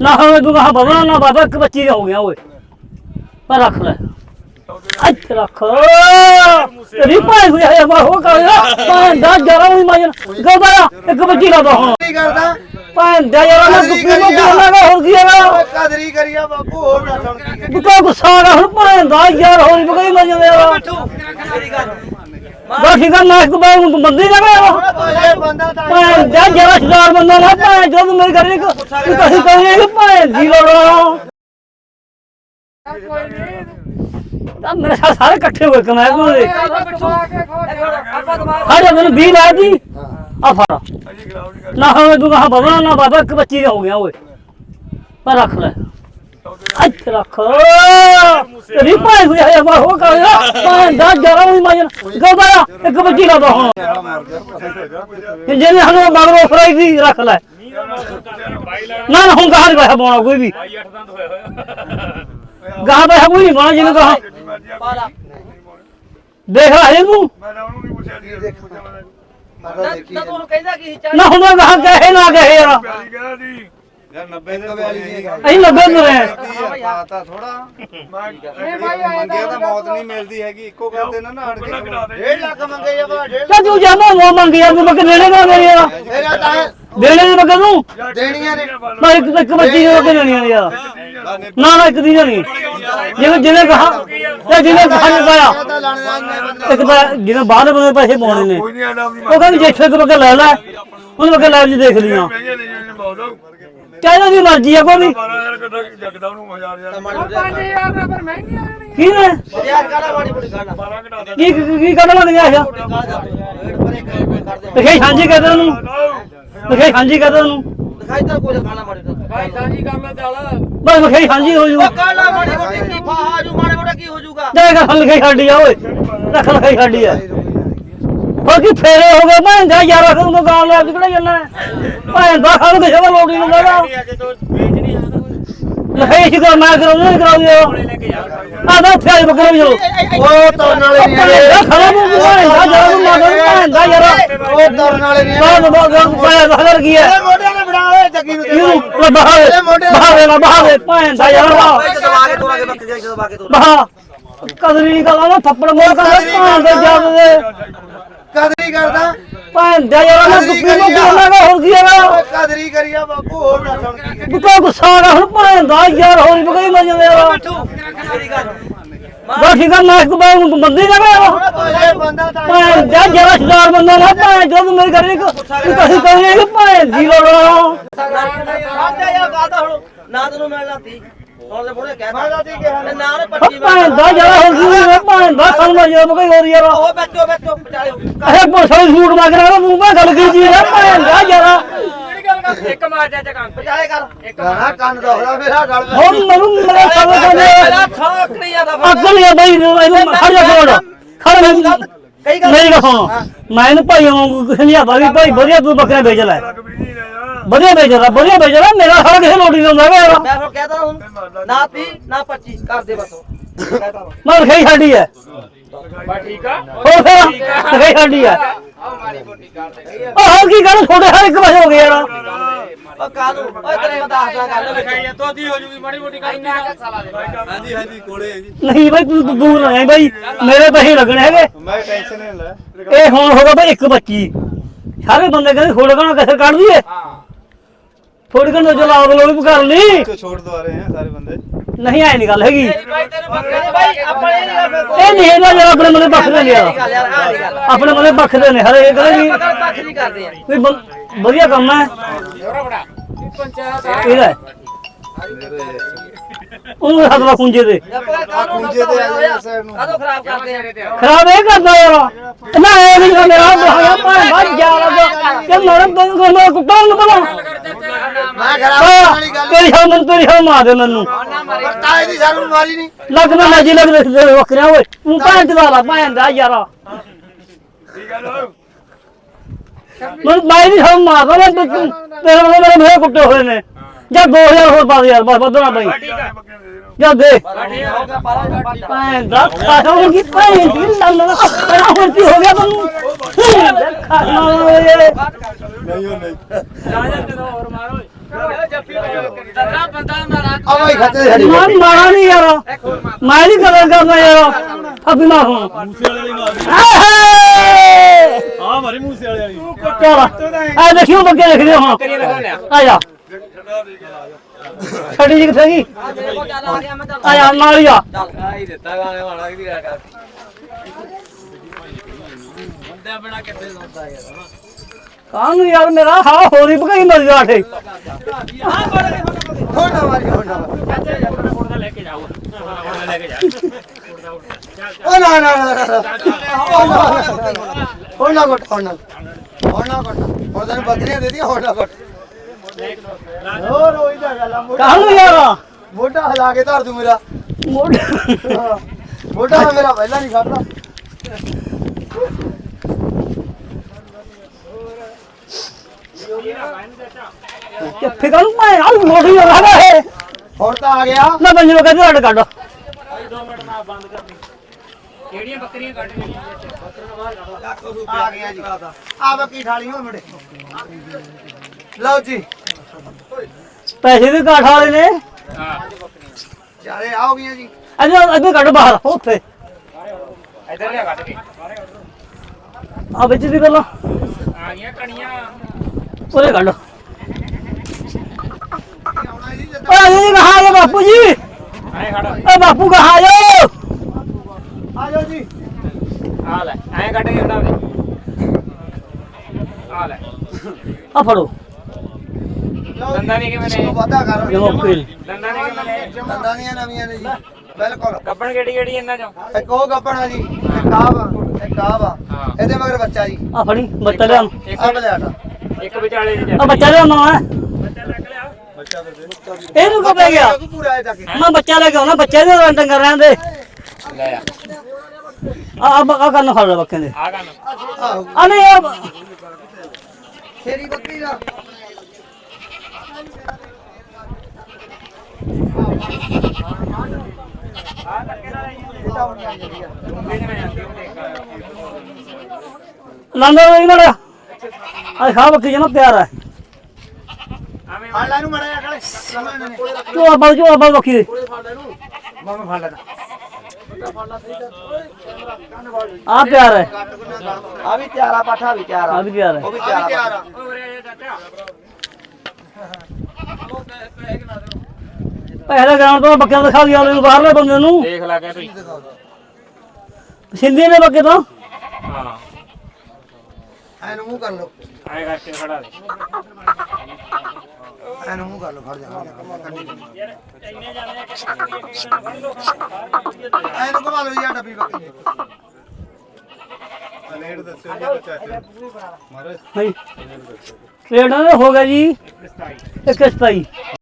ਨਾ ਹੋਵੇ ਤੂੰ ਕਹਾ ਬਦਲਾ ਨਾ ਬਾਬਾ ਇੱਕ ਬੱਚੀ ਦਾ ਹੋ ਗਿਆ ਓਏ। ਪਰ ਰੱਖ ਲੈ। ਇੱਥੇ ਰੱਖ। ਤੇਰੀ ਭਾਈ ਹੋਇਆ ਹੈ ਬਾ ਹੋ ਕਰ ਭਾਂ ਦਾ ਜਰਾ ਵੀ ਮਾਜਨ ਗੋਬਰਾ ਇੱਕ ਬੱਚੀ ਦੋ ਹੁਣ। ਕੀ ਕਰਦਾ? ਭਾਂ ਦਾ ਜਰਾ ਨਾ ਕੁੱਪੀ ਨੂੰ ਹੋਰ ਕੀ ਹੈਗਾ ਓਏ ਕਦਰੀ ਕਰੀਆ ਬਾਪੂ ਹੋਰ ਨਾ ਸੁਣ ਬੁੱਕਾ ਗੁੱਸਾ ਆ ਹੁਣ ਭਾਂ ਦਾ ਯਾਰ ਹੋਰ ਬਗਈ ਮਾਜਨ ਯਾਰ ਬਸ ਠੀਕ ਆ ਮੈਂ ਇੱਕ ਬਾਰ ਬੰਦੇ ਜਾ ਭਾਂ ਦਾ ਜਰਾ ਸ਼ਿਕਾਰ ਬੰਦਾ ਨਾ ਭਾਂ ਜੋ ਤੂੰ ਮੇਰੇ ਘਰ ਇੱਕ ਤੂੰ ਕਹੀ ਕਹੀ ਕਿ ਭਾਂ ਦੀ ਲੋੜਾ ਤਾਂ ਮੇਰੇ ਸਾਹ ਸਾਰੇ ਇਕੱਠੇ ਹੋਏ ਕਮੈਰ ਨੂੰ ਦੇ ਮੈਨੂੰ 20 ਲਾ ਦੀ ਆ ਫੜ। ਨਾ ਹੋਵੇ ਤੂੰ ਕਹਾ ਬਦਲਾ ਨਾ ਬਾਬਾ, ਇੱਕ ਬੱਚੀ ਦਾ ਹੋ ਗਿਆ, ਓਏ। ਪਰ ਰੱਖ ਲੈ। ਇੱਥੇ ਰੱਖ। ਤੇਰੀ ਭਾਈ ਹੋਇਆ ਹੈ ਬਾ ਹੋ ਕਰ ਭਾਂ ਦਾ ਜਰਾ ਵੀ ਮਾਜਨ ਗੋਬਰਾ ਇੱਕ ਬੱਚੀ ਲਾ ਦੋ। ਤੇ ਜਿਹਨੇ ਸਾਨੂੰ ਮਗਰੋਂ ਫਰਾਈ ਦੀ ਰੱਖ ਲੈ। ਨਾ ਨਾ ਹੁਣ ਨਹੀਂ ਪੈਸਾ ਪਾਉਣਾ ਕੋਈ ਵੀ। ਗਾਹ ਪੈਸਾ ਕੋਈ ਨਹੀਂ ਪਾਉਣਾ ਜਿਹਨੂੰ ਕਹਾ ਦੇਖ ਲੈ ਹਜੇ ਤੂੰ। ਮਾਤਾ ਦੇਖੀ ਤਾਂ ਤੂੰ ਕਹਿੰਦਾ ਕੀ ਨਾ ਹੁਣ ਗਾਹ ਕਹੇ ਨਾ ਕਹੇ ਯਾਰ। ਯਾਰ 90 ਦੇ ਵਾਲੀ ਨਹੀਂ ਅਸੀਂ ਲੱਗੇ ਨੂੰ ਰਹੇ ਪਾਤਾ ਥੋੜਾ ਮੰਗਿਆ ਤਾਂ ਮੌਤ ਨਹੀਂ ਮਿਲਦੀ ਹੈਗੀ ਇੱਕੋ ਗੱਲ ਤੇ ਨਾ ਨਾ ਅੜ ਕੇ 1.5 ਲੱਖ ਮੰਗੇ ਆ ਬਾ 1.5 ਤਾਂ ਜਾਮਾ ਮੋ ਮੰਗੀ ਯਾਰ ਤੂੰ ਬੱਕੇ ਦੇਣੇ ਕਾ ਮੇਰੇ ਯਾਰ ਮੇਰਾ ਤਾਂ ਦੇਣੇ ਬੱਕੇ ਤੂੰ ਦੇਣੀਆਂ ਨੇ। ਮੈਂ ਇੱਕ ਇੱਕ ਬੱਚੀ ਦੇ ਬੱਕੇ ਦੇਣੀਆਂ ਨੇ ਯਾਰ ਨਾ ਨਾ ਇੱਕ ਦੀ ਨਹੀਂ। ਜਿਵੇਂ ਜਿਵੇਂ ਕਹਾ ਤੇ ਜਿਵੇਂ ਕਹਾ ਨਹੀਂ ਪਾਇਆ ਨੇ ਇੱਕ ਤਾਂ ਜਿਵੇਂ ਬਾਹਰ ਬੰਦੇ ਪੈਸੇ ਪਾਉਣੇ ਨੇ। ਉਹ ਕਹਿੰਦੇ ਜੇਠੇ ਤੋਂ ਬੱਕੇ ਲੈ ਲੈ ਉਹਨੇ ਬੱਕੇ ਲੈ ਜੀ ਦੇਖ ਲੀਆਂ ਚਾਹੇ ਦੀ ਮਰਜ਼ੀ ਆ ਕੋਈ ਵੀ। ਕੀ ਨੇ? ਯਾਰ ਕਾਲਾ ਮਾੜੀ ਮੋਟੀ ਗੱਲ ਕੀ ਕੀ ਕੀ ਕੱਢ ਗਿਆ ਇਹ? ਦਿਖਾਈ ਸਾਂਝੀ ਕਰਦੇ ਉਹਨੂੰ। ਦਿਖਾਈ ਸਾਂਝੀ ਕਰਦੇ ਉਹਨੂੰ। ਦਿਖਾਈ ਤਾਂ ਕੋਈ ਕਾਲਾ ਮਾੜੀ ਭਾਈ ਸਾਂਝੀ ਕੰਮ ਚੱਲ ਬਸ ਦਿਖਾਈ ਸਾਂਝੀ ਹੋ ਜੂ। ਉਹ ਕਾਲਾ ਮਾੜੀ ਮੋਟੀ ਕੀ ਫਾਹਾ ਜੂ ਮਾੜੇ ਮੋਟਾ ਕੀ ਹੋ ਜੂਗਾ? ਦੇਖ ਲਿਖਾਈ ਸਾਡੀ ਆ ਓਏ। ਰੱਖ ਲਿਖਾਈ ਸਾਡੀ ਆ। ਹੋਰ ਕੀ ਫੇਰੇ ਹੋ ਗਏ ਮੈਂ ਜਾ ਯਾਰ ਰੱਖ ਨੂੰ ਗਾਲ ਲੈ ਕਿਹੜਾ ਜੰਨਾ ਭੈਣ ਦਾ ਖਾਣ ਕਿਸੇ ਦਾ ਲੋੜੀ ਨੂੰ ਮੇਰਾ ਲਿਖਾਈ ਸੀ ਕਰ ਮੈਂ ਕਰਾਉਂ ਨਹੀਂ ਕਰਾਉਂ ਆ ਦਾ ਉੱਥੇ ਆਈ ਬੱਕਰੇ ਵੀ ਚਲੋ। ਉਹ ਤੁਰਨ ਵਾਲੇ ਨਹੀਂ ਦਾ ਖੜਾ ਨੂੰ ਭੈਣ ਦਾ ਜਰਾ ਨੂੰ ਮਾਰ ਭੈਣ ਦਾ ਯਾਰ। ਉਹ ਤੁਰਨ ਵਾਲੇ ਨਹੀਂ ਬਾਹਰ ਬਾਹਰ ਪਾਇਆ ਦਾ ਹਜ਼ਾਰ ਕੀ ਹੈ? ਇਹ ਮੋਢਿਆਂ ਨੇ ਬਣਾ ਓਏ ਜੱਗੀ ਨੂੰ ਉਹ ਬਾਹਰ ਬਾਹਰ ਨਾ ਬਾਹਰ ਭੈਣ ਦਾ ਯਾਰ। ਵਾਹ ਦਬਾ ਕੇ ਤੋਰਾ ਕੇ ਬੱਕ ਜਾਈ ਦਬਾ ਕੇ ਤੋਰਾ ਬਾਹਰ ਕਦਰੀ ਗੱਲ ਆ ਥੱਪੜ ਮੋੜ ਕਰ ਭੈਣ ਦੇ ਜਦ ਦੇ ਕਦਰੀ ਕਰਦਾ। ਭੈਣ ਦਾ ਯਾਰ ਨਾ ਕੁੱਪੀ ਨੂੰ ਕਿਹਨਾਂ ਦਾ ਹੋਰ ਕੀ ਓਏ ਕਦਰੀ ਕਰੀਆ ਬਾਪੂ ਹੋਰ ਨਾ ਸੁਣ ਕੀ ਬੁੱਕਾ ਗੁੱਸਾ ਆ ਰਿਹਾ ਹੁਣ ਭੈਣ ਦਾ ਯਾਰ ਹੋਰ ਬਗਈ ਮਰ ਜਾਂਦੇ ਯਾਰ ਮੇਰੀ ਗੱਲ ਬਸ ਠੀਕ ਆ ਮੈਂ ਇੱਕ ਬਾਰ ਬੰਦੇ ਜਾ ਗਿਆ ਓਏ ਬੰਦਾ ਤਾਂ ਭੈਣ ਦਾ ਜਰਾ ਸ਼ਿਕਾਰ ਬੰਦਾ ਨਾ ਭੈਣ ਜੋ ਤੂੰ ਮੇਰੇ ਘਰ ਇੱਕ ਤੂੰ ਕਹੀ ਕਹੀ ਕਿ ਭੈਣ ਦੀ ਲੋੜਾ ਨਾ ਤੈਨੂੰ ਮਿਲਣਾ ਤੀ ਹੁਣ ਤੇ ਬੁੜੇ ਕਹਿ ਮੈਂ ਤਾਂ ਕੀ ਕਿਹਾ ਤੇ ਨਾਲ ਹੀ ਪੱਟੀ ਭੈਣ ਦਾ ਜਰਾ ਹੋਰ ਕੀ ਦਾ ਸਾਨੂੰ ਮਰ ਜਾ ਬਗਈ ਹੋਰ ਯਾਰ ਉਹ ਬੈਠੋ ਬੈਠੋ ਵਿਚਾਲੇ ਇਹ ਪੁਲਿਸ ਨੂੰ ਝੂਠ ਮਾਰ ਰਿਹਾ ਤੂੰ ਮੈਂ ਗੱਲ ਕੀਤੀ ਹੈ ਭੈਣ ਦਾ ਜਰਾ ਇੱਕ ਮਾਰ ਜਾ ਜਗਾਂ ਵਿਚਾਲੇ ਕਰ। ਇੱਕ ਕੰਨ ਦੋਖਦਾ ਮੇਰਾ ਗਲ। ਹੁਣ ਮੈਨੂੰ ਮੇਰੇ ਸਾਹਮਣੇ ਕਹਿੰਦੇ ਮੇਰਾ ਕਰੀ ਜਾਂਦਾ ਅਕਲ ਨਹੀਂ ਆ ਬਈ ਇਹਨੂੰ ਖੜ ਜਾ ਕੋਲ ਖੜ ਕਈ ਗੱਲ ਮੇਰੀ ਗੱਲ ਸੁਣ ਮੈਂ ਇਹਨੂੰ ਭਾਈ ਵਾਂਗੂ ਕਿਸੇ ਨਹੀਂ ਆਦਾ ਵੀ ਭਾਈ ਵਧੀਆ ਤੂੰ ਬੱਕਰੇ ਵੇਚ ਲੈ। ਵਧੀਆ ਵੇਚ ਲੈ ਵਧੀਆ ਵੇਚ ਲੈ। ਮੇਰਾ ਸਾਰਾ ਕਿਸੇ ਲੋੜੀ ਨਹੀਂ ਹੁੰਦਾ ਯਾਰ। ਮੈਂ ਫਿਰ ਕਹਿਤਾ ਹੁਣ ਨਾ 30 ਨਾ 25 ਕਰ ਦੇ ਬਸ ਕਹਿਤਾ ਮੈਂ ਲਿਖਾਈ ਸਾਡੀ ਹੈ ਠੀਕ ਆ। ਹੋਰ ਫਿਰ? ਲਿਖਾਈ ਸਾਡੀ ਹੈ ਉਹ ਹੋਰ ਕੀ ਕਰ ਛੋਟੇ ਹਰ ਇੱਕ ਪਾਸੇ ਹੋ ਗਏ ਯਾਰ। ਉਹ ਕਾਲੂ ਓਏ ਤੇਰੇ ਮੈਂ ਦੱਸਦਾ ਗੱਲ ਹਾਂਜੀ ਹਾਂਜੀ ਕੋਲੇ ਹੈ ਜੀ। ਨਹੀਂ ਭਾਈ ਤੂੰ ਦੂਰ ਰਹੇ ਭਾਈ ਮੇਰੇ ਪੈਸੇ ਲੱਗਣੇ ਹੈਗੇ। ਮੈਂ ਟੈਨਸ਼ਨ ਨਹੀਂ ਲੈ ਇਹ ਹੁਣ ਹੋਗਾ ਇੱਕ ਬੱਚੀ। ਸਾਰੇ ਬੰਦੇ ਕਹਿੰਦੇ ਥੋੜੇ ਕਣਾ ਕਿਸੇ ਕੱਢ ਦਈਏ ਥੋੜੀ ਕਣਾ ਅਗਲੋ ਵੀ ਕਰ ਲਈ। ਛੋੜ ਦਵਾ ਰਹੇ ਹੈ ਸਾਰੇ ਬੰਦੇ। ਨਹੀਂ ਆਏ ਨਹੀਂ ਗੱਲ ਹੈਗੀ। ਭਾਈ ਭਾਈ ਇਹ ਨਹੀਂ ਗੱਲ ਇਹ ਨਹੀਂ ਹੈਗਾ ਯਾਰ ਆਪਣੇ ਮਨੇ ਬਖਦੇ ਨੇ ਯਾਰ ਆਪਣੇ ਮਨੇ ਬਖਦੇ ਨੇ ਹਰੇ ਇਹ ਕਹਿੰਦੇ ਨਹੀਂ ਕਰਦੇ ਆ। ਵੀ ਵਧੀਆ ਕੰਮ ਹੈ। ਇਹਦਾ ਹੈ। ਉਹਨੂੰ ਹੱਥ ਲਾ ਕੁੰਜੇ ਕਾਨੂੰ ਪੁੰਜੇ ਤੇ ਆ ਜਾਏ ਸਾਈਡ ਨੂੰ। ਖਰਾਬ ਕਰਦੇ ਆ। ਖਰਾਬ ਇਹ ਕਰਦਾ ਯਾਰ। ਨਾ ਇਹ ਨਹੀਂ ਮੇਰਾ ਬਹਾਇਆ ਭਾਂ ਭੱਜ ਜਾ ਕਿ ਮਰਨ ਬੰਦ ਕਰ ਮੈਂ ਕੁੱਤਾ ਨੂੰ ਬਣਾ ਮੈਂ ਖਰਾਬ ਕਰਨ ਵਾਲੀ ਗੱਲ ਤੇਰੀ ਹਾਂ ਮੈਨੂੰ ਤੇਰੀ ਹਾਂ ਮਾਰ ਦੇ ਮੈਨੂੰ। ਤਾਏ ਦੀ ਸਾਨੂੰ ਮਾਰੀ ਨਹੀਂ। ਲੱਗਦਾ ਮੈਂ ਜੀ ਲੱਗਦਾ ਤੇ ਵਕਰਿਆ ਓਏ ਤੂੰ ਭਾਂ ਚਲਾ ਲਾ ਭਾਂ ਦਾ ਯਾਰਾ। ਮੈਂ ਮੈਂ ਨਹੀਂ ਹਾਂ ਮਾਰਦਾ ਮੈਂ ਤੇ ਤੂੰ- ਤੇਰੇ ਨਾਲ ਮੇਰੇ ਮੇਰੇ ਕੁੱਟੇ ਹੋਏ ਨੇ। ਜਾਂ 2000 ਹੋਰ ਪਾ ਦੇ ਯਾਰ ਬਸ ਵਧਣਾ ਪਈ ਜਾ ਦੇ। ਭੈਣ ਦਾ ਖਾਣਾ ਹੋ ਗਈ ਭੈਣ ਦੀ ਪਹਿਲਾਂ ਹੁਣ ਕੀ ਹੋ ਗਿਆ ਤੈਨੂੰ? ਖਾਣਾ ਓਏ। ਨਹੀਂ ਉਹ ਨਹੀਂ। ਤਗੜਾ ਬੰਦਾ ਮਾਰਾ ਆ ਬਾਈ ਖੱਤੇ ਛੜੀ ਮੈਂ ਮਾਰਾ ਨਹੀਂ ਯਾਰ। ਮੈਂ ਨਹੀਂ ਕਦਰ ਕਰਦਾ ਯਾਰ। ਅਭੀ ਨਾ ਹੁਣ ਮੂਸੇ ਵਾਲੇ ਮਾਰਦੀ ਆਹੇ! ਆ ਮਾਰੀ ਮੂਸੇ ਵਾਲੇ ਵਾਲੀ। ਚੱਲ ਆ ਦੇਖਿਓ ਬੱਗੇ ਦੇਖਦੇ ਹੁਣ ਆ ਜਾ। ਛੜੀ ਜੀ। ਕਿੱਥੇ ਗਈ? ਮੇਰੇ ਆ ਆ ਜਾ ਨਾਲ ਹੀ ਆ। ਚੱਲ। ਆਈ ਦਿੱਤਾ ਗਾਣੇ ਵਾਲਾ ਕੀ ਕਰ ਬੰਦੇ ਬਣਾ ਕਿੱਥੇ ਸੌਂਦਾ ਯਾਰ ਕਾਹਨੂੰ ਯਾਰ ਮੇਰਾ ਹਾਂ ਹੋਰੀ ਭਗਾਈ ਮਰ ਜਾ ਠੇ ਹੁਣ ਮਾਰੀ ਹੁਣ। ਉਹ ਨਾ ਨਾ। ਨਾ। ਹੁਣ ਹੁਣ ਹੁਣ ਤੈਨੂੰ ਬੱਕਰੀਆਂ ਦੇ ਦੀਆਂ ਹੁਣ ਹੋਰ ਗੱਲ ਕਾਹਨੂੰ ਯਾਰ। ਮੋਢਾ ਹਿਲਾ ਕੇ ਧਰ ਦੂੰ ਮੇਰਾ। ਮੋਢ। ਹਾਂ। ਮੋਢਾ ਤਾਂ ਮੇਰਾ ਪਹਿਲਾਂ ਨਹੀਂ ਖੜਦਾ। ਕਿੱਥੇ ਕਾਹਨੂੰ ਮੈਂ ਆ ਮੋਢੀ ਲਗਾ ਹੈ। ਹੁਣ ਤਾਂ ਆ ਗਿਆ। ਨਾ ਬੰਜੋ ਕਹਿੰਦੇ ਹੱਡ ਕੱਢ। ਆ ਗਿਆ ਜੀ। ਆ ਬੱਕੀ ਠਾਲੀ ਹੋ ਮੁੰਡੇ। ਲਓ ਜੀ। ਪੈਸੇ ਵੀ ਕਾਠ ਵਾਲੇ ਨੇ। ਚਾਰੇ ਆਓ ਗਈਆਂ ਜੀ। ਅਜੇ ਅੱਗੇ ਕੱਢ ਬਾਹਰ ਉੱਥੇ। ਆ ਵਿੱਚ ਦੀ ਗੱਲਾਂ। ਆ ਗਈਆਂ ਕਣੀਆਂ। ਉਹਦੇ ਕੱਢ ਆਉਣਾ ਜੀ ਓਏ ਕਹਾ ਜਾ ਬਾਪੂ ਜੀ। ਐ ਖੜ। ਓ ਬਾਪੂ ਕਹਾ ਜਾ ਆ ਜਾਓ ਜੀ। ਆ ਲੈ ਐ ਕੱਢ ਕੇ ਖੜਾ ਦੇ। ਆ ਲੈ। ਆ ਫੜੋ। ਲਓ ਦੰਦਾਂ ਨਹੀਂ ਕਿਵੇਂ ਨੇ? ਵਾਦਾ ਕਰ ਇਹ ਮੌਕੇ ਲਈ। ਦੰਦਾਂ ਨਹੀਂ ਕਿਵੇਂ ਨੇ? ਦੰਦਾਂ ਦੀਆਂ ਨਵੀਆਂ ਨੇ ਜੀ। ਬਿਲਕੁਲ। ਕੱਪਣ ਕਿਹੜੀ ਕਿਹੜੀ ਇਹਨਾਂ ਚੋਂ? ਇੱਕ ਉਹ ਗੱਪਣਾ ਜੀ ਇੱਕ ਆ ਵਾ ਇੱਕ ਆ ਵਾ। ਹਾਂ। ਇਹਦੇ ਮਗਰ ਬੱਚਾ ਜੀ। ਆ ਫੜੀ ਬੱਚਾ ਲਿਆ। ਆ ਬਲਿਆਟਾ ਇੱਕ ਵਿਚਾਲੇ ਦੀ ਆ ਬੱਚਾ ਇਹਨੂੰ ਕੋ ਪੈ ਗਿਆ? ਮੈਂ ਬੱਚਾ ਲੈ ਕੇ ਆਉਣਾ ਬੱਚੇ ਦੇ ਰੰਟਨ ਕਰ ਰਹੇ ਦੇ। ਲੈ ਆ। ਆ ਆ ਕੰਨ ਫੜ ਲੈ ਬੱਕੇ ਦੇ। ਆ ਗਨ ਆਹੋ ਆ ਨਹੀਂ ਆ ਖੇਰੀ ਬੱਕਰੀ ਦਾ। ਲੰਦਾ ਨਹੀਂ ਮੜਿਆ ਆ ਖਾ ਬੱਕੀ ਜਮਾ ਪਿਆਰ ਹੈ ਫੜ ਲੈ ਨੂੰ ਮੜਿਆ ਕਾਲੇ ਤੂੰ ਆ ਬਲ ਜੋ ਆ ਬਲ ਬੱਕੀ ਦੇ ਮਾਮਾ ਫੜ ਲੈਣਾ ਆ ਪਿਆਰ ਹੈ ਆ। ਵੀ ਤਿਆਰਾ ਪਾਠਾ ਵੀ ਤਿਆਰਾ ਆ। ਵੀ ਪਿਆਰ ਹੈ ਉਹ ਵੀ ਤਿਆਰ ਆ। ਪਹਿਲਾ ਗਰਾਉਂਡ ਤੋਂ ਬੱਕਿਆਂ ਦਿਖਾ ਦਿਆ ਉਹਨੂੰ ਬਾਹਰਲੇ ਬੰਦੇ ਨੂੰ। ਦੇਖ ਲਾ ਕੇ ਤੂੰ ਸਿੰਧੀ ਨੇ ਬੱਕੇ ਤੋਂ। ਹਾਂ। ਐਨੂੰ ਮੂੰਹ ਕਰ ਲੋ ਐ ਕਰਕੇ ਖੜਾ ਦੇ। ਐਨੂੰ ਮੂੰਹ ਕਰ ਲੋ ਫੜ ਜਾ ਐਨੂੰ ਘੁਮਾ ਲੋ ਜੀ ਆ ਡੱਬੀ ਬੱਕਰੀ ਰੇਟ ਦੱਸਿਓ ਜੀ ਚਾਚੇ ਮਾਰੇ ਨਹੀਂ ਰੇਟ ਹੋ ਗਿਆ ਜੀ। 127